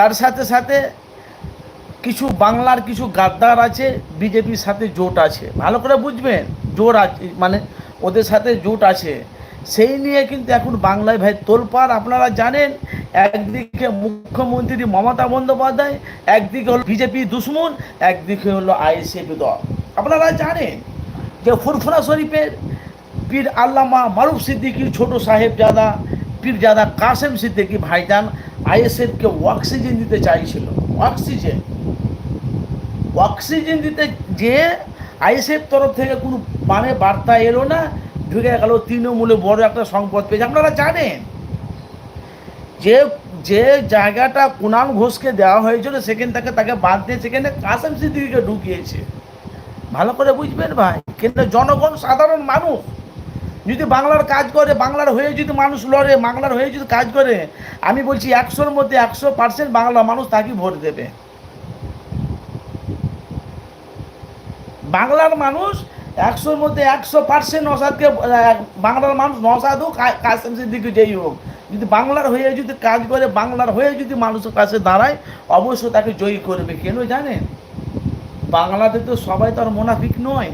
তার সাথে সাথে কিছু বাংলার কিছু গাদ্দার আছে, বিজেপির সাথে জোট আছে। ভালো করে বুঝবেন, জোট আছে মানে ওদের সাথে জোট আছে। সেই নিয়ে কিন্তু এখন বাংলায় ভাই তোলপাড়। আপনারা জানেন, একদিকে মুখ্যমন্ত্রী মমতা বন্দ্যোপাধ্যায়, একদিকে হলো বিজেপি দুশ্মন, একদিকে হলো আইএসএফ দল। আপনারা জানেন যে ফুরফুরা শরীফের পীর আল্লামা মারুফ সিদ্দিকির ছোট সাহেব সাহেবজাদা পীরজাদা কাসেম সিদ্দিকি ভাইজান আইএসএফকে অক্সিজেন দিতে চাইছিল। অক্সিজেন। অক্সিজেন দিতে যে আইএসএফ তরফ থেকে কোনো মানে বার্তা এলো না, ঢুকে গেল তৃণমূলে বড় একটা সম্পদ পেয়েছে। আপনারা জানেন যে যে জায়গাটা কুণাল ঘোষকে দেওয়া হয়েছিল, সেখান থেকে তাকে বাদ দিয়ে সেখানে কাসেম সিদ্দিকিকে ঢুকিয়েছে। ভালো করে বুঝবেন ভাই কিন্তু জনগণ সাধারণ মানুষ যদি বাংলার কাজ করে, বাংলার হয়ে যদি মানুষ লড়ে, বাংলার হয়ে যদি কাজ করে, আমি বলছি একশোর মধ্যে একশো পার্সেন্ট বাংলা মানুষ তাকে ভোট দেবে। বাংলার মানুষ একশোর মধ্যে একশো পার্সেন্ট নসাদকে বাংলার মানুষ নসাদ হোক কাসেম সিদ্দিকি যেই হোক, যদি বাংলার হয়ে যদি কাজ করে, বাংলার হয়ে যদি মানুষের কাছে দাঁড়ায়, অবশ্যই তাকে জয়ী করবে। কেন জানেন? বাংলাতে তো সবাই তো আর মোনাফিক নয়।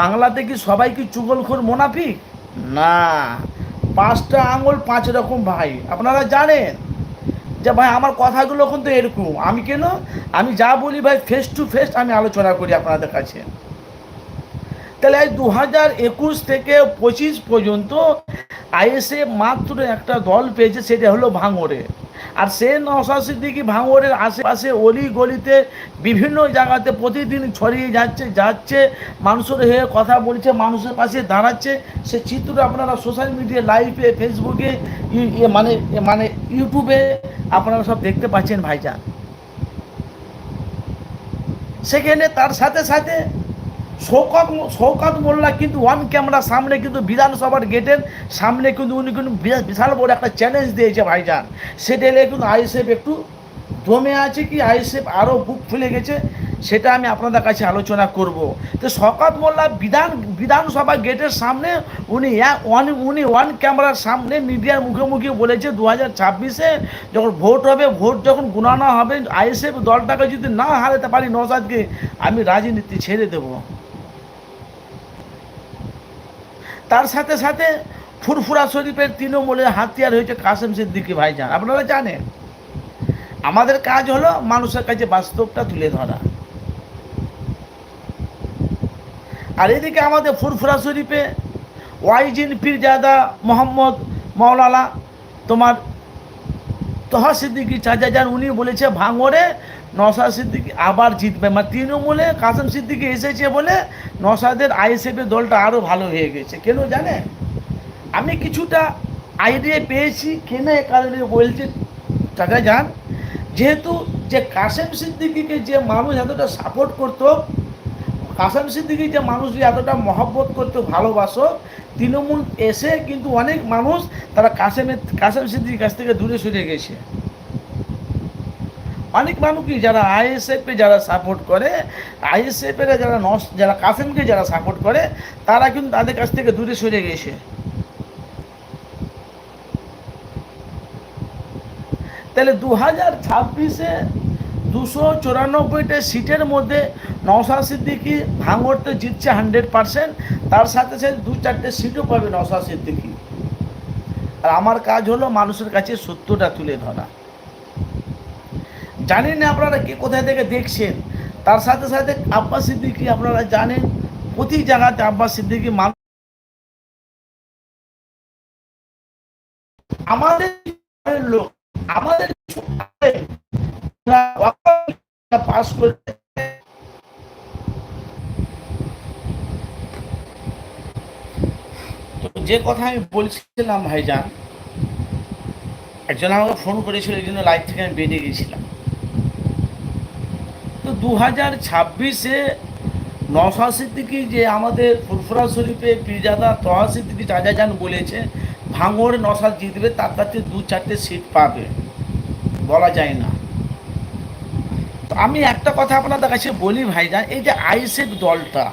বাংলাতে কি সবাই কি চুগলখোর মোনাফিক? না। পাঁচটা আঙুল পাঁচ রকম ভাই। আপনারা জানেন? যে ভাই আমার কথাগুলো কিন্তু এরকম। আমি কেন? আমি যা বলি ভাই ফেস টু ফেস আমি আলোচনা করি আপনাদের কাছে। তাহলে এই দু হাজার একুশ থেকে পঁচিশ পর্যন্ত আইএসএ মাত্র একটা দল পেয়েছে সেটা হলো ভাঙড়ে। আর সে নওশাদ সিদ্দিকি ভাঙড়ের আশেপাশে অলি গলিতে বিভিন্ন জায়গাতে প্রতিদিন ছড়িয়ে যাচ্ছে যাচ্ছে, মানুষের হয়ে কথা বলছে, মানুষের পাশে দাঁড়াচ্ছে। সে চিত্র আপনারা সোশ্যাল মিডিয়া লাইভে ফেসবুকে মানে মানে ইউটিউবে আপনারা সব দেখতে পাচ্ছেন ভাইজান। সেখানে তার সাথে সাথে শৌকত শৌকত মোল্লা কিন্তু ওয়ান ক্যামেরার সামনে কিন্তু বিধানসভার গেটের সামনে কিন্তু উনি কিন্তু বিশাল বড় একটা চ্যালেঞ্জ দিয়েছে ভাইজান। সেটা এলে কিন্তু আইএসএফ একটু জমে আছে কি? আইএসএফ আরও বুক ফুলে গেছে। সেটা আমি আপনাদের কাছে আলোচনা করব। তো শকাত মোল্লা বিধান, বিধানসভা গেটের সামনে উনি ওয়ান উনি ওয়ান ক্যামেরার সামনে মিডিয়ার মুখোমুখি বলেছে দু হাজার ছাব্বিশে যখন ভোট হবে, ভোট যখন গুণানো হবে, আইএসএফ দলটাকে যদি না হারাতে পারি নসাদকে আমি রাজনীতি ছেড়ে দেবো। তার সাথে সাথে ফুরফুরা শরীফের তৃণমূলের হাতিয়ার হয়েছে কাসেম সিদ্দিকি ভাইজান। আপনারা জানেন, আমাদের কাজ হলো মানুষের কাছে বাস্তবটা তুলে ধরা। আর এদিকে আমাদের ফুরফুরা শরীফে ওয়াইজিন পীরজাদা মোহাম্মদ মৌলানা তোমার তহা সিদ্দিকি চাচা যান উনি বলেছে ভাঙরে নসাদ সিদ্দিকি আবার জিতবে। মানে তৃণমূলে কাসেম সিদ্দিকি এসেছে বলে নসাদের আইএসএফের দলটা আরও ভালো হয়ে গেছে। কেন জানে আমি কিছুটা আইডিয়া পেয়েছি, কেন এ কারণে বলছে চাচা যান যেহেতু যে কাসেম সিদ্দিকিকে যে মানুষ এতটা সাপোর্ট করতো কাসেম সিদ্দিকি যে মানুষ এতটা মহব্বত করতো ভালোবাসো, তৃণমূল এসে কিন্তু অনেক মানুষ তারা কাসেমের কাসেম সিদ্দিকির কাছ থেকে দূরে সরে গেছে। অনেক মানুষই যারা আইএসএফে যারা সাপোর্ট করে আইএসএফের যারা নস, যারা কাসেমকে যারা সাপোর্ট করে, তারা কিন্তু তাদের কাছ থেকে দূরে সরে গেছে। তাহলে দু হাজার ছাব্বিশে দুশো চুরানব্বইটা সিটের মধ্যে নওশাদ সিদ্দিকি ভাঙড়তে জিতছে হান্ড্রেড পার্সেন্ট। তার সাথে সাথে দু চারটে সিটও পাবে নওশাদ সিদ্দিকি। আর আমার কাজ হলো মানুষের কাছে সত্যটা তুলে ধরা। জানি না আপনারা কে কোথায় থেকে দেখছেন? তার সাথে সাথে আব্বাস সিদ্দিকি আপনারা জানেন প্রতি জায়গাতে আব্বাস সিদ্দিকি মানুষ আমাদের লোক আমাদের পাস করে যে কথা আমি বলছিলাম ভাইজান, একজন আমাকে ফোন করেছিল, এই জন্য লাইভ থেকে আমি বেরিয়ে গেছিলাম তো দু হাজার ছাব্বিশে নশা সিদ্দিকি যে আমাদের ফুরফুরা শরীফে পীরজাদা তহা সিদ্দিকি চাচা যান বলেছে, ভাঙড় নশা জিতবে, তার কাছে দু চারটে সিট পাবে। বলা যায় না। আমি একটা কথা আপনাদের কাছে বলি ভাইজান এই যে আইসেফ দলটা